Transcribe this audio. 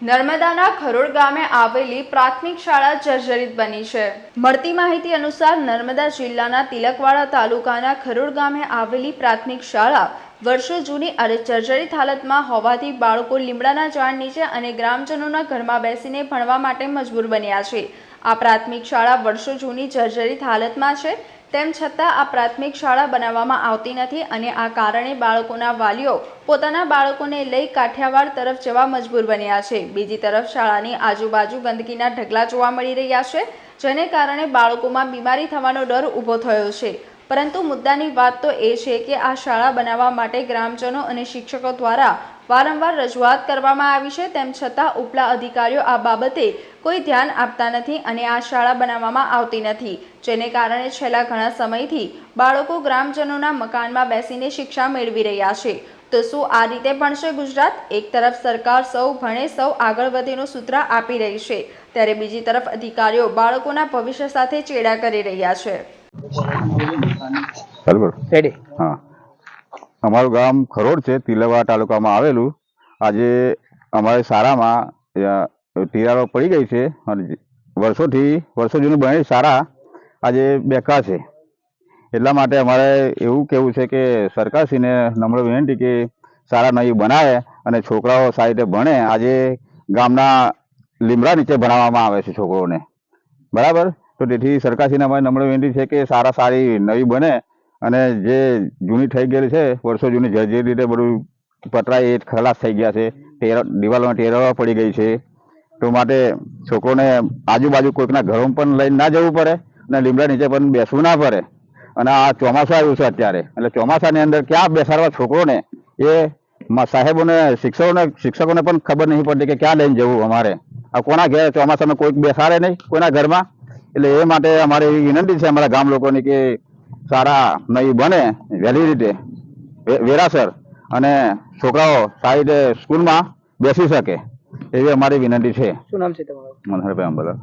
નર્મદાના ખરોડ ગામે આવેલી પ્રાથમિક શાળા જર્જરિત બની છે. મળતી માહિતી અનુસાર નર્મદા જિલ્લાના તિલકવાડા તાલુકાના ખરોડ ગામે આવેલી પ્રાથમિક શાળા વર્ષો જૂની અને જર્જરિત હાલતમાં હોવાથી બાળકો લીમડાના ઝાડ નીચે અને ગ્રામજનોના ઘરમાં બેસીને ભણવા માટે મજબૂર બન્યા છે. આ પ્રાથમિક શાળા વર્ષો જૂની જર્જરિત હાલતમાં છે. તેમ છતાં આ પ્રાથમિક શાળા બનાવવામાં આવતી નથી અને આ કારણે બાળકોના વાલીઓ પોતાના બાળકોને લઈ કાઠિયાવાડ તરફ જવા મજબૂર બન્યા છે. બીજી તરફ શાળાની આજુબાજુ ગંદકીના ઢગલા જોવા મળી રહ્યા છે, જેને કારણે બાળકોમાં બીમારી થવાનો ડર ઊભો થયો છે. પરંતુ મુદ્દાની વાત તો એ છે કે આ શાળા બનાવવા માટે ગ્રામજનો અને શિક્ષકો દ્વારા વારંવાર રજૂઆત કરવામાં આવી છે, તેમ છતાં ઉપલા અધિકારીઓ આ બાબતે કોઈ ધ્યાન આપતા નથી અને આ શાળા બનાવવામાં આવતી નથી, જેને કારણે છેલ્લા ઘણા સમયથી બાળકો ગ્રામજનોના મકાનમાં બેસીને શિક્ષા મેળવી રહ્યા છે. તો શું આ રીતે ભણશે ગુજરાત? એક તરફ સરકાર સૌ ભણે, સૌ આગળ વધેનું સૂત્ર આપી રહી છે, ત્યારે બીજી તરફ અધિકારીઓ બાળકોના ભવિષ્ય સાથે ચેડા કરી રહ્યા છે. રેડી હા. અમારું ગામ ખરોડ છે તિલવા તાલુકામાં આવેલું. આજે અમારે શાળામાં તિરાડો પડી ગઈ છે અને વર્ષોથી વર્ષો જૂની બનેલી શાળા આજે બેકાર છે. એટલા માટે અમારે એવું કહેવું છે કે સરકારશ્રીને નમ્ર વિનંતી કે શાળા નવી બનાવે અને છોકરાઓ સારી રીતે ભણે. આજે ગામના લીમડા નીચે ભણાવવામાં આવે છે છોકરોને બરાબર? તો તેથી સરકારશ્રીને અમારી નમ્ર વિનંતી છે કે સારા સારી નવી બને અને જે જૂની થઈ ગયેલી છે, વર્ષો જૂની, જે જે રીતે બધું પતરાય એ ખલાસ થઈ ગયા છે, ટેર, દિવાલોમાં ટેરવા પડી ગઈ છે. તો માટે છોકરોને આજુબાજુ કોઈકના ઘરોમાં પણ લઈને ના જવું પડે અને લીમડા નીચે પણ બેસવું ના પડે. અને આ ચોમાસું આવ્યું છે અત્યારે. એટલે ચોમાસાની અંદર ક્યાં બેસાડવા છોકરોને? એ સાહેબોને, શિક્ષકોને શિક્ષકોને પણ ખબર નહીં પડતી કે ક્યાં લઈને જવું અમારે. આ કોના ઘેર ચોમાસામાં કોઈક બેસાડે નહીં? કોઈના ઘરમાં? એટલે એ માટે અમારે એવી વિનંતી છે અમારા ગામ લોકોની કે સારા નહીં બને વહેલી રીતે. વેરાસર અને છોકરાઓ સારી રીતે સ્કૂલમાં બેસી શકે એવી અમારી વિનંતી છે. શું નામ છે તમારું? મનહરભાઈ અંબલા